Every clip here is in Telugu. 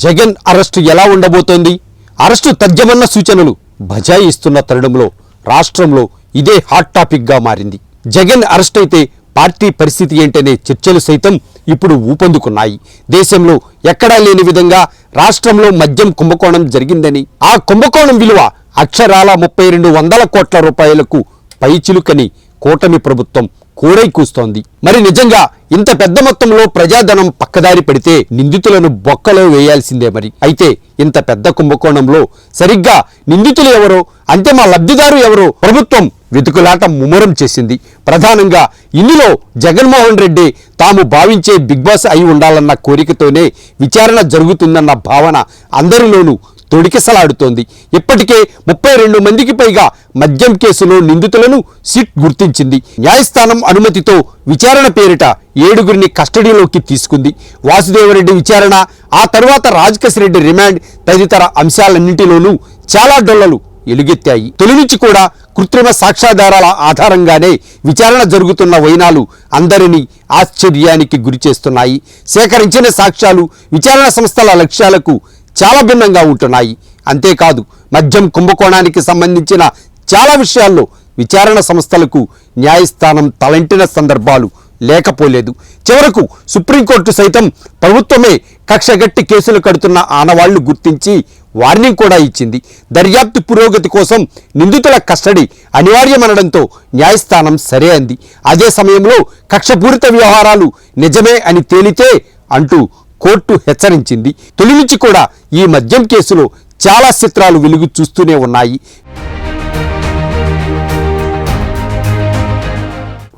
జగన్ అరెస్టు ఎలా ఉండబోతోంది? అరెస్టు తథ్యమన్న సూచనలు బజాయిస్తున్న తరుణంలో రాష్ట్రంలో ఇదే హాట్ టాపిక్గా మారింది. జగన్ అరెస్ట్ అయితే పార్టీ పరిస్థితి ఏంటనే చర్చలు సైతం ఇప్పుడు ఊపందుకున్నాయి. దేశంలో ఎక్కడా లేని విధంగా రాష్ట్రంలో మద్యం కుంభకోణం జరిగిందని ఆ కుంభకోణం విలువ అక్షరాల ముప్పై రెండు వందల కోట్ల రూపాయలకు పైచిలుకని కూటమి ప్రభుత్వం కూరై కూస్తోంది. మరి నిజంగా ఇంత పెద్ద మొత్తంలో ప్రజాధనం పక్కదారి పెడితే నిందితులను బొక్కలో వేయాల్సిందే మరి. అయితే ఇంత పెద్ద కుంభకోణంలో సరిగ్గా నిందితులు ఎవరో అంతిమ లబ్ధిదారు ఎవరో ప్రభుత్వం వెతుకులాట ముమ్మరం చేసింది. ప్రధానంగా ఇందులో జగన్మోహన్ రెడ్డి తాము భావించే బిగ్ బాస్ అయి ఉండాలన్న కోరికతోనే విచారణ జరుగుతుందన్న భావన అందరిలోనూ తొడికిసలాడుతోంది. ఇప్పటికే ముప్పై రెండు మందికి పైగా మద్యం కేసులో నిందితులను సిట్ గుర్తించింది. న్యాయస్థానం అనుమతితో విచారణ పేరిట ఏడుగురిని కస్టడీలోకి తీసుకుంది. వాసుదేవరెడ్డి విచారణ ఆ తర్వాత రాజకేశరెడ్డి రిమాండ్ తదితర అంశాలన్నింటిలోనూ చాలా డొల్లలు ఎలుగెత్తాయి. తొలి నుంచి కూడా కృత్రిమ సాక్ష్యాధారాల ఆధారంగానే విచారణ జరుగుతున్న వైనాలు అందరినీ ఆశ్చర్యానికి గురిచేస్తున్నాయి. సేకరించిన సాక్ష్యాలు విచారణ సంస్థల లక్ష్యాలకు చాలా భిన్నంగా ఉంటున్నాయి. అంతేకాదు మద్యం కుంభకోణానికి సంబంధించిన చాలా విషయాల్లో విచారణ సంస్థలకు న్యాయస్థానం తలంటిన సందర్భాలు లేకపోలేదు. చివరకు సుప్రీంకోర్టు సైతం ప్రభుత్వమే కక్షగట్టి కేసులు కడుతున్న ఆనవాళ్ళు గుర్తించి వార్నింగ్ కూడా ఇచ్చింది. దర్యాప్తు పురోగతి కోసం నిందితుల కస్టడీ అనివార్యమనడంతో న్యాయస్థానం సరే అంది. అదే సమయంలో కక్షపూరిత వ్యవహారాలు నిజమే అని తేలితే అంటూ కోర్టు హెచ్చరించింది. తొలి నుంచి కూడా ఈ మద్యం కేసులో చాలా చిత్రాలు వెలుగు చూస్తూనే ఉన్నాయి.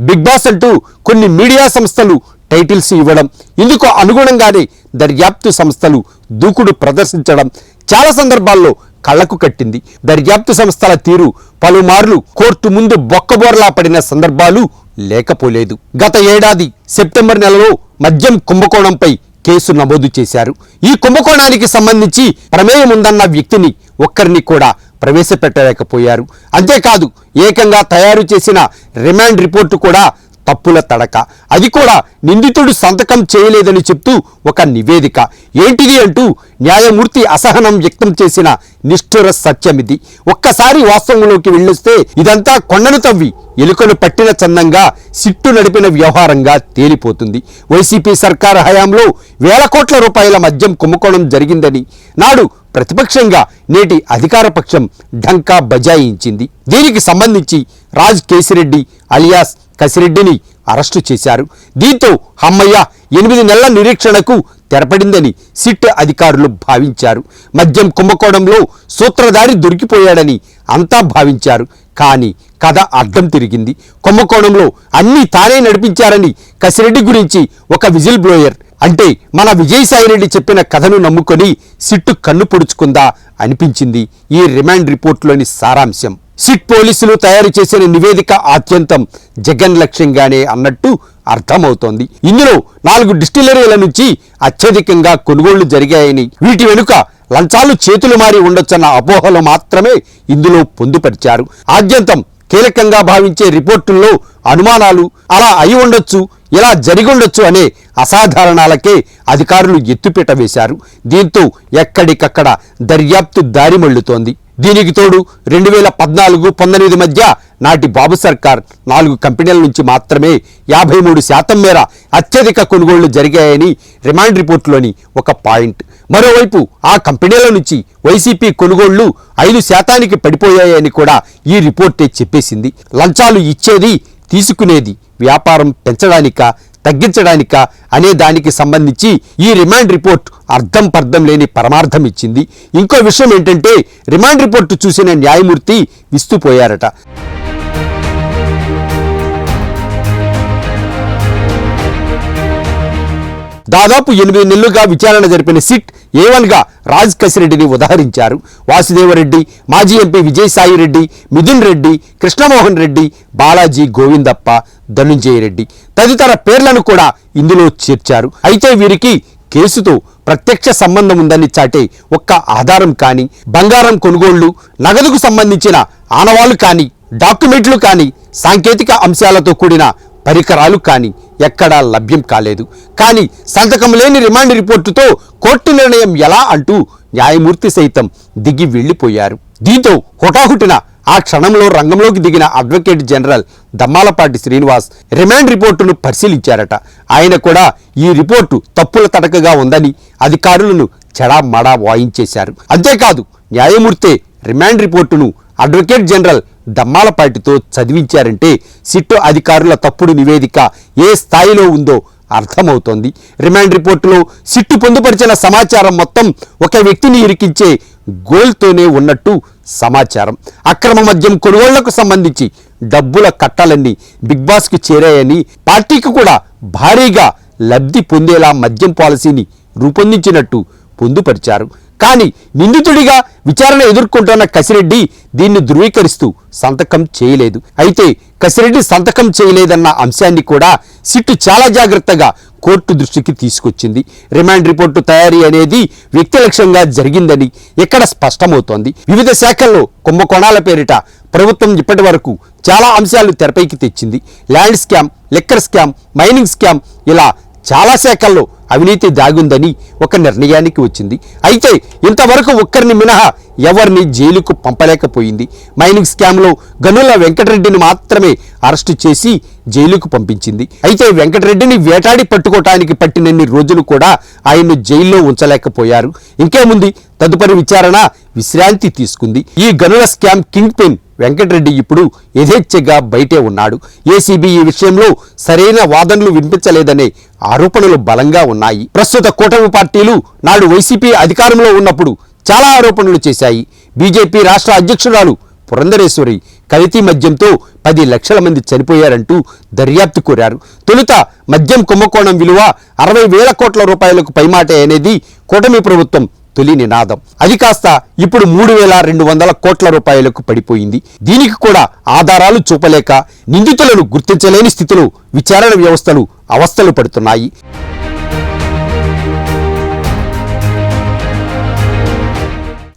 బిగ్ బాస్ అంటూ కొన్ని మీడియా సంస్థలు టైటిల్స్ ఇవ్వడం ఇందుకు అనుగుణంగానే దర్యాప్తు సంస్థలు దూకుడు ప్రదర్శించడం చాలా సందర్భాల్లో కళ్ళకు కట్టింది. దర్యాప్తు సంస్థల తీరు పలుమార్లు కోర్టు ముందు బొక్కబోర్లా పడిన సందర్భాలు లేకపోలేదు. గత ఏడాది సెప్టెంబర్ నెలలో మద్యం కుంభకోణంపై కేసు నమోదు చేశారు. ఈ కుంభకోణానికి సంబంధించి ప్రమేయం ఉందన్న వ్యక్తిని ఒక్కరిని కూడా ప్రవేశపెట్టలేకపోయారు. అంతేకాదు ఏకంగా తయారు చేసిన రిమాండ్ రిపోర్టు కూడా తప్పుల తడక. అది కూడా నిందితుడు సంతకం చేయలేదని చెప్తూ ఒక నివేదిక. ఏంటిది అంటూ న్యాయమూర్తి అసహనం వ్యక్తం చేసిన నిష్ఠుర సత్యమిది. ఒక్కసారి వాస్తవంలోకి వెళ్ళొస్తే ఇదంతా కొండను తవ్వి ఎలుకను పట్టిన చందంగా సిట్టు నడిపిన వ్యవహారంగా తేలిపోతుంది. వైసీపీ సర్కార్ హయాంలో వేల కోట్ల రూపాయల మద్యం కుమ్ముకోణం జరిగిందని నాడు ప్రతిపక్షంగా నేటి అధికార పక్షం ఢంకా బజాయించింది. దీనికి సంబంధించి రాజ్ కేసిరెడ్డి అలియాస్ కసిరెడ్డిని అరెస్టు చేశారు. దీంతో హమ్మయ్య ఎనిమిది నెలల నిరీక్షణకు తెరపడిందని సిట్ అధికారులు భావించారు. మద్యం కుంభకోణంలో సూత్రధారి దొరికిపోయాడని అంతా భావించారు. కానీ కథ అడ్డం తిరిగింది. కుంభకోణంలో అన్నీ తానే నడిపించారని కసిరెడ్డి గురించి ఒక విజిల్ బ్లోయర్ అంటే మన విజయసాయిరెడ్డి చెప్పిన కథను నమ్ముకొని సిట్టు కన్ను పొడుచుకుందా అనిపించింది ఈ రిమాండ్ రిపోర్టులోని సారాంశం. సిట్ పోలీసులు తయారు చేసిన నివేదిక ఆద్యంతం జగన్ లక్ష్యంగానే అన్నట్టు అర్థమవుతోంది. ఇందులో నాలుగు డిస్టిలరీల నుంచి అత్యధికంగా కొనుగోళ్ళు జరిగాయని వీటి వెనుక లంచాలు చేతులు మారి ఉండొచ్చన్న అపోహలు మాత్రమే ఇందులో పొందుపరిచారు. ఆద్యంతం కీలకంగా భావించే రిపోర్టుల్లో అనుమానాలు అలా అయి ఉండొచ్చు ఇలా జరిగి ఉండొచ్చు అనే అసాధారణాలకే అధికారులు ఎత్తుపీట వేశారు. దీంతో ఎక్కడికక్కడ దర్యాప్తు దారి మళ్ళుతోంది దీనికి తోడు రెండు వేల పద్నాలుగు పంతొమ్మిది మధ్య నాటి బాబు సర్కార్ నాలుగు కంపెనీల నుంచి మాత్రమే యాభై మూడు శాతం మేర అత్యధిక కొనుగోళ్ళు జరిగాయని రిమాండ్ రిపోర్టులోని ఒక పాయింట్. మరోవైపు ఆ కంపెనీల నుంచి వైసీపీ కొనుగోళ్ళు ఐదు శాతానికి పడిపోయాయని కూడా ఈ రిపోర్టే చెప్పేసింది. లంచాలు ఇచ్చేది తీసుకునేది వ్యాపారం పెంచడానిక తగ్గించడానిక అనే దానికి సంబంధించి ఈ రిమాండ్ రిపోర్ట్ అర్థం పర్థం లేని పరమార్థం ఇచ్చింది. ఇంకో విషయం ఏంటంటే రిమాండ్ రిపోర్టు చూసిన న్యాయమూర్తి విస్తుపోయారట. దాదాపు ఎనిమిది నెలలుగా విచారణ జరిపిన సిట్ ఏవన్గా రాజ్ కసిరెడ్డిని ఉదహరించారు. వాసుదేవరెడ్డి మాజీ ఎంపీ విజయసాయి రెడ్డి మిథున్ రెడ్డి కృష్ణమోహన్ రెడ్డి బాలాజీ గోవిందప్ప ధనుంజయ రెడ్డి తదితర పేర్లను కూడా ఇందులో చేర్చారు. అయితే వీరికి కేసుతో ప్రత్యక్ష సంబంధం ఉందని చాటే ఒక్క ఆధారం కానీ బంగారం కొనుగోళ్ళు నగదుకు సంబంధించిన ఆనవాళ్ళు కానీ డాక్యుమెంట్లు కానీ సాంకేతిక అంశాలతో కూడిన పరికరాలు కానీ ఎక్కడా లభ్యం కాలేదు. కానీ సంతకం లేని రిమాండ్ రిపోర్టుతో కోర్టు నిర్ణయం ఎలా అంటూ న్యాయమూర్తి సైతం దిగి వెళ్ళిపోయారు. దీంతో హుటాహుటిన ఆ క్షణంలో రంగంలోకి దిగిన advocate general Dammalapati Srinivas remand రిపోర్టును పరిశీలించారట. ఆయన కూడా ఈ రిపోర్టు తప్పుల తడకగా ఉందని అధికారులను చెడామడా వాయించేశారు. అంతేకాదు న్యాయమూర్తే రిమాండ్ రిపోర్టును అడ్వకేట్ జనరల్ దమ్మాలపాటితో చదివించారంటే సిట్టు అధికారుల తప్పుడు నివేదిక ఏ స్థాయిలో ఉందో అర్థమవుతోంది. రిమాండ్ రిపోర్టులో సిట్టు పొందుపరిచిన సమాచారం మొత్తం ఒక వ్యక్తిని ఇరికించే గోల్తోనే ఉన్నట్టు సమాచారం. అక్రమ మద్యం కొనుగోళ్ళకు సంబంధించి డబ్బుల కట్టాలన్నీ బిగ్ బాస్కి చేరాయని పార్టీకి కూడా భారీగా లబ్ధి పొందేలా మద్యం పాలసీని రూపొందించినట్టు పొందుపరిచారు. కానీ నిందితుడిగా విచారణ ఎదుర్కొంటున్న కసిరెడ్డి దీన్ని ధృవీకరిస్తూ సంతకం చేయలేదు. అయితే కసిరెడ్డి సంతకం చేయలేదన్న అంశాన్ని కూడా సిట్టు చాలా జాగ్రత్తగా కోర్టు దృష్టికి తీసుకొచ్చింది. రిమాండ్ రిపోర్టు తయారీ అనేది వ్యక్తిలక్ష్యంగా జరిగిందని ఇక్కడ స్పష్టమవుతోంది. వివిధ శాఖల్లో కుంభకోణాల పేరిట ప్రభుత్వం ఇప్పటి వరకు చాలా అంశాలు తెరపైకి తెచ్చింది. Land scam liquor scam mining scam ఇలా చాలా శాఖల్లో అవినీతి దాగుందని ఒక నిర్ణయానికి వచ్చింది. అయితే ఇంతవరకు ఒక్కరిని మినహా ఎవరిని జైలుకు పంపలేకపోయింది. మైనింగ్ స్కామ్లో గనుల వెంకటరెడ్డిని మాత్రమే అరెస్టు చేసి జైలుకు పంపించింది. అయితే వెంకటరెడ్డిని వేటాడి పట్టుకోవటానికి పట్టినన్ని రోజులు కూడా ఆయన్ను జైల్లో ఉంచలేకపోయారు. ఇంకేముంది? తదుపరి విచారణ విశ్రాంతి తీసుకుంది. ఈ గనుల స్కామ్ కింగ్ పెన్ వెంకటరెడ్డి ఇప్పుడు యథేచ్ఛగా బయటే ఉన్నాడు. ఏసీబీ ఈ విషయంలో సరైన వాదనలు వినిపించలేదనే ఆరోపణలు బలంగా ఉన్నాయి. ప్రస్తుత కూటమి పార్టీలు నాడు వైసీపీ అధికారంలో ఉన్నప్పుడు చాలా ఆరోపణలు చేశాయి. బీజేపీ రాష్ట్ర అధ్యక్షురాలు పురంధరేశ్వరి కల్తీ మద్యంతో పది లక్షల మంది చనిపోయారంటూ దర్యాప్తు కోరారు. తొలుత మద్యం కుంభకోణం విలువ అరవై వేల కోట్ల రూపాయలకు పైమాటే అనేది కూటమి ప్రభుత్వం తొలి నినాదం. అది కాస్త ఇప్పుడు మూడు వేల రెండు వందల కోట్ల రూపాయలకు పడిపోయింది. దీనికి కూడా ఆధారాలు చూపలేక నిందితులను గుర్తించలేని స్థితిలో విచారణ వ్యవస్థలు అవస్థలు పడుతున్నాయి.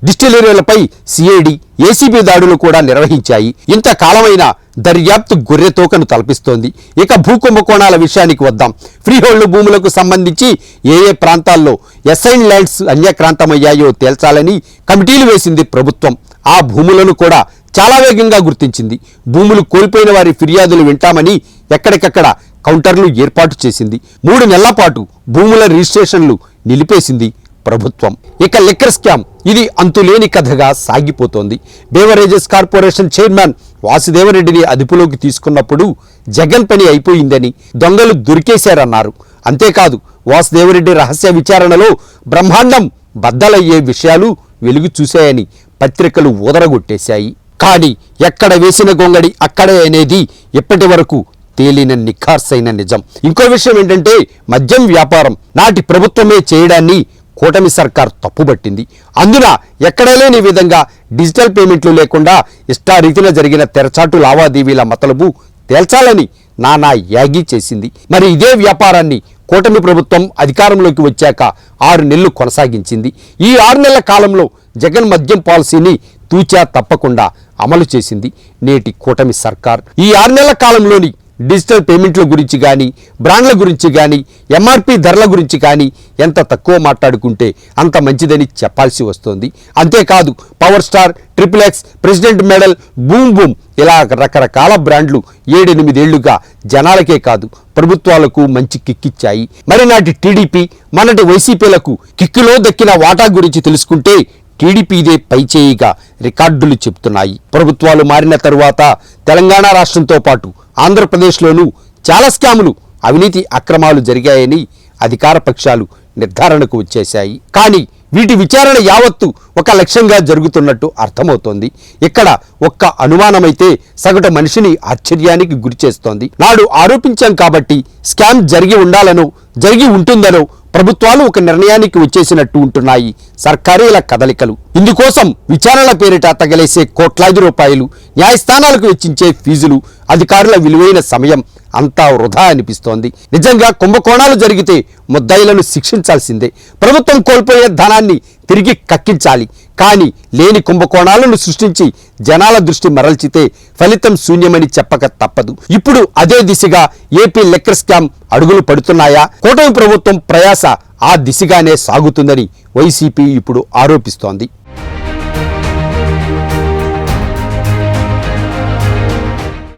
డిస్టిలరీలపై సిఐడి ఏసీబీ దాడులు కూడా నిర్వహించాయి. ఇంతకాలమైన దర్యాప్తు గొర్రె తోకను తలపిస్తోంది. ఇక భూకుంభకోణాల విషయానికి వద్దాం. ఫ్రీహోల్డ్ భూములకు సంబంధించి ఏ ఏ ప్రాంతాల్లో ఎస్ఐన్ ల్యాండ్స్ అన్యక్రాంతమయ్యాయో తేల్చాలని కమిటీలు వేసింది ప్రభుత్వం. ఆ భూములను కూడా చాలా వేగంగా గుర్తించింది. భూములు కోల్పోయిన వారి ఫిర్యాదులు వింటామని ఎక్కడికక్కడ కౌంటర్లు ఏర్పాటు చేసింది. మూడు నెలల పాటు భూముల రిజిస్ట్రేషన్లు నిలిపేసింది ప్రభుత్వం. ఇక లిక్కర్ స్కామ్. ఇది అంతులేని కథగా సాగిపోతోంది. బేవరేజెస్ కార్పొరేషన్ చైర్మన్ వాసుదేవరెడ్డిని అదుపులోకి తీసుకున్నప్పుడు జగన్ పని అయిపోయిందని దొంగలు దొరికేశారన్నారు. అంతేకాదు వాసుదేవరెడ్డి రహస్య విచారణలో బ్రహ్మాండం బద్దలయ్యే విషయాలు వెలుగు చూశాయని పత్రికలు ఊదరగొట్టేశాయి. కానీ ఎక్కడ వేసిన గొంగడి అక్కడే అనేది ఇప్పటి వరకు తేలిన నిఖార్సైన నిజం. ఇంకో విషయం ఏంటంటే మద్యం వ్యాపారం నాటి ప్రభుత్వమే చేయడాన్ని కూటమి సర్కార్ తప్పుబట్టింది అందున ఎక్కడ లేని విధంగా డిజిటల్ పేమెంట్లు లేకుండా ఇష్టారీతిన జరిగిన తెరచాటు లావాదేవీల మతలబు తేల్చాలని నానా యాగి చేసింది. మరి ఇదే వ్యాపారాన్ని కూటమి ప్రభుత్వం అధికారంలోకి వచ్చాక ఆరు నెలలు కొనసాగించింది. ఈ ఆరు నెలల కాలంలో జగన్ మద్యం పాలసీని తూచా తప్పకుండా అమలు చేసింది నేటి కూటమి సర్కార్. ఈ ఆరు నెలల కాలంలోని డిజిటల్ పేమెంట్ల గురించి కానీ బ్రాండ్ల గురించి కానీ ఎంఆర్పి ధరల గురించి కానీ ఎంత తక్కువ మాట్లాడుకుంటే అంత మంచిదని చెప్పాల్సి వస్తుంది. అంతేకాదు power star triple X president medal boom boom ఇలా రకరకాల బ్రాండ్లు ఏడెనిమిదేళ్ళుగా జనాలకే కాదు ప్రభుత్వాలకు మంచి కిక్కిచ్చాయి. మరి నాటి టీడీపీ మనటి వైసీపీలకు కిక్కులో దక్కిన వాటా గురించి తెలుసుకుంటే టీడీపీదే పైచేయిగా రికార్డులు చెప్తున్నాయి. ప్రభుత్వాలు మారిన తరువాత తెలంగాణ రాష్ట్రంతో పాటు ఆంధ్రప్రదేశ్లోనూ చాలా స్కాములు అవినీతి అక్రమాలు జరిగాయని అధికార పక్షాలు నిర్ధారణకు వచ్చేశాయి. కానీ వీటి విచారణ యావత్తు ఒక లక్ష్యంగా జరుగుతున్నట్టు అర్థమవుతోంది. ఇక్కడ ఒక్క అనుమానమైతే సగటు మనిషిని ఆశ్చర్యానికి గురిచేస్తోంది. నాడు ఆరోపించాం కాబట్టి స్కామ్ జరిగి ఉండాలనో జరిగి ఉంటుందనో ప్రభుత్వాలు ఒక నిర్ణయానికి వచ్చేసినట్టు ఉంటున్నాయి. సర్కారీల కదలికలు. ఇందుకోసం విచారణల పేరిట తగలేసే కోట్లాది రూపాయలు న్యాయస్థానాలకు వెచ్చించే ఫీజులు అధికారుల విలువైన సమయం అంతా వృధా అనిపిస్తోంది. నిజంగా కుంభకోణాలు జరిగితే ముద్దాయిలను శిక్షించాల్సిందే. ప్రభుత్వం కోల్పోయే ధనాన్ని తిరిగి కక్కించాలి. కానీ లేని కుంభకోణాలను సృష్టించి జనాల దృష్టి మరల్చితే ఫలితం శూన్యమని చెప్పక తప్పదు. ఇప్పుడు అదే దిశగా ఏపీ లెక్కర్ స్కామ్ అడుగులు పడుతున్నాయా? కూటమి ప్రభుత్వం ప్రయాస ఆ దిశగానే సాగుతుందని వైసీపీ ఇప్పుడు ఆరోపిస్తోంది.